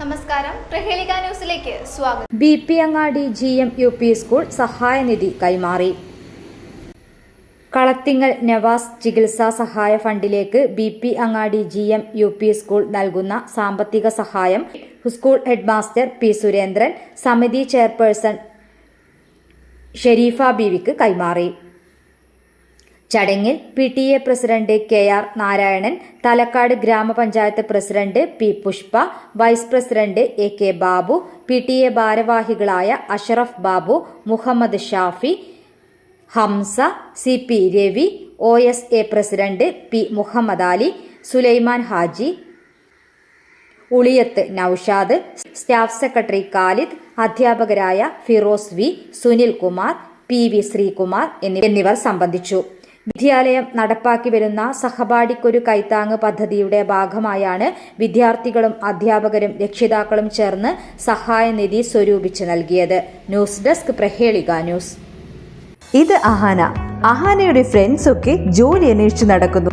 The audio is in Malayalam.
നമസ്കാരം. പ്രഹേളിക ന്യൂസിലേക്ക് സ്വാഗതം. B P Angadi G M U P school സഹായനിധി കൈമാറി. കളത്തിങ്ങൽ നവാസ് ചികിത്സാ സഹായ ഫണ്ടിലേക്ക് B P Angadi G M U P school നൽകുന്ന സാമ്പത്തിക സഹായം സ്കൂൾ ഹെഡ്മാസ്റ്റർ പി സുരേന്ദ്രൻ സമിതി ചെയർപേഴ്സൺ ഷെരീഫ ബീവിക്ക് കൈമാറി. ചടങ്ങിൽ P T A president K R Narayanan Thalakkad ഗ്രാമപഞ്ചായത്ത് president P Pushpa vice president A K Babu P T A ഭാരവാഹികളായ Ashraf Babu Muhammad Shafi Hamza C P Ravi O S A president P Muhammad Ali Sulaiman Haji Uliyath Noushad staff secretary Khalid അധ്യാപകരായ Firoz V Sunil Kumar P V Sreekumar എന്നിവർ സംബന്ധിച്ചു. വിദ്യാലയം നടപ്പാക്കി വരുന്ന സഹപാഠിക്കൊരു കൈത്താങ് പദ്ധതിയുടെ ഭാഗമായാണ് വിദ്യാർത്ഥികളും അധ്യാപകരും രക്ഷിതാക്കളും ചേർന്ന് സഹായനിധി സ്വരൂപിച്ച് നൽകിയത്. News desk Prahelika news. ഇത് അഹാന. അഹാനയുടെ ഫ്രണ്ട്സ് ഒക്കെ ജോലി അന്വേഷിച്ചു നടക്കുന്നു.